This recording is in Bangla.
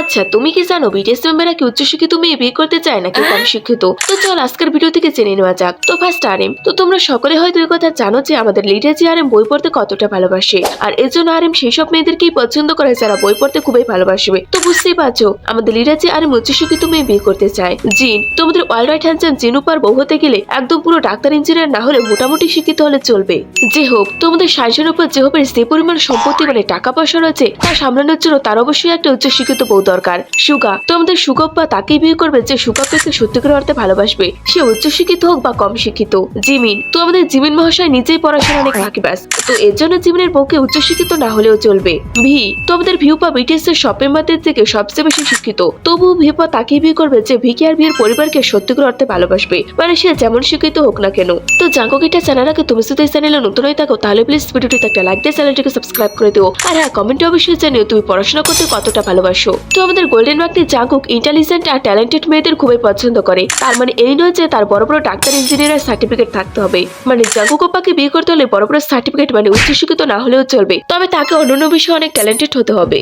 আচ্ছা তুমি কি জানো বিটিএস মেম্বাররা কি উচ্চশিক্ষিত মেয়ে বিয়ে করতে চায় নাকি কম শিক্ষিত তো চল আজকের ভিডিও থেকে জেনে নেওয়া যাক। তো ফার্স্ট আরএম তো তোমরা সকলে হয়তো এই কথা জানো যে আমাদের লিডার জি আরএম বই পড়তে কতটা ভালোবাসে। আর এর জন্য আরএম সেই সব মেয়েদেরকেই পছন্দ করে যারা বই পড়তে খুবই ভালোবাসবে। তো বুঝতেই পারছ আমাদের লিডার জি আরএম উচ্চশিক্ষিত মেয়ে বিয়ে করতে চায়। জিন তোমাদের ওয়ার্ল্ড রাইট হ্যান্ডসাম জিন উপার বউ হতে গেলে একদম পুরো ডাক্তার ইঞ্জিনিয়ার না হলে মোটামুটি শিক্ষিত হলে চলবে। যে হোক তোমাদের সার্জের উপর যে হোপের যে পরিমাণ সম্পত্তি মানে টাকা পয়সা রয়েছে তা সামলানোর জন্য তার অবশ্যই একটা উচ্চশিক্ষিত বউ দরকার। সুগা তোমাদের সুগপ্পা তাকেই বিয়ে করবে যে সুগপ্পাকে সত্যিকার অর্থে ভালোবাসবে। সে উচ্চশিক্ষিত হোক বা কম শিক্ষিত। জিমিন তো আমাদের জিমিন মহাশয় নিজেই পড়াশোনা অনেক ফাঁকিবাজ তো এর জন্য জিমিনের বউকে উচ্চশিক্ষিত না হলেও চলবে। ভি তো আমাদের ভিউপা বিটিএস এর সব মেম্বারদের থেকে সবচেয়ে বেশি শিক্ষিত। তবুও ভিউপা তাকেই বিয়ে করবে যে ভিকি আর ভিয়ের পরিবারকে সত্যিকার অর্থে ভালোবাসবে। মানে সে যেমন শিক্ষিত হোক না কেন। তো জাঙ্কক এটা জানার আগে তুমি যদি এই চ্যানেলে নতুন হয়ে থাকো, তাহলে প্লিজ ভিডিওটিতে একটা লাইক দিয়ে চ্যানেলটিকে সাবস্ক্রাইব করে দিও। আর হ্যাঁ কমেন্টে অবশ্যই জানিও তুমি পড়াশোনা করতে কতটা ভালোবাসো। তো আমাদের গোল্ডেন মার্কটি জাঙ্কুক ইন্টেলিজেন্ট আর ট্যালেন্টেড মেয়েদের খুবই পছন্দ করে। তার মানে এই নয় যে তার বড় বড় ডাক্তার ইঞ্জিনিয়ারের সার্টিফিকেট থাকতে হবে। মানে জাগুক ওপাকে বিয়ে করতে হলে বড় বড় সার্টিফিকেট মানে উচ্চশিক্ষিত না হলেও চলবে। তবে তাকে অন্যান্য বিষয়ে অনেক ট্যালেন্টেড হতে হবে।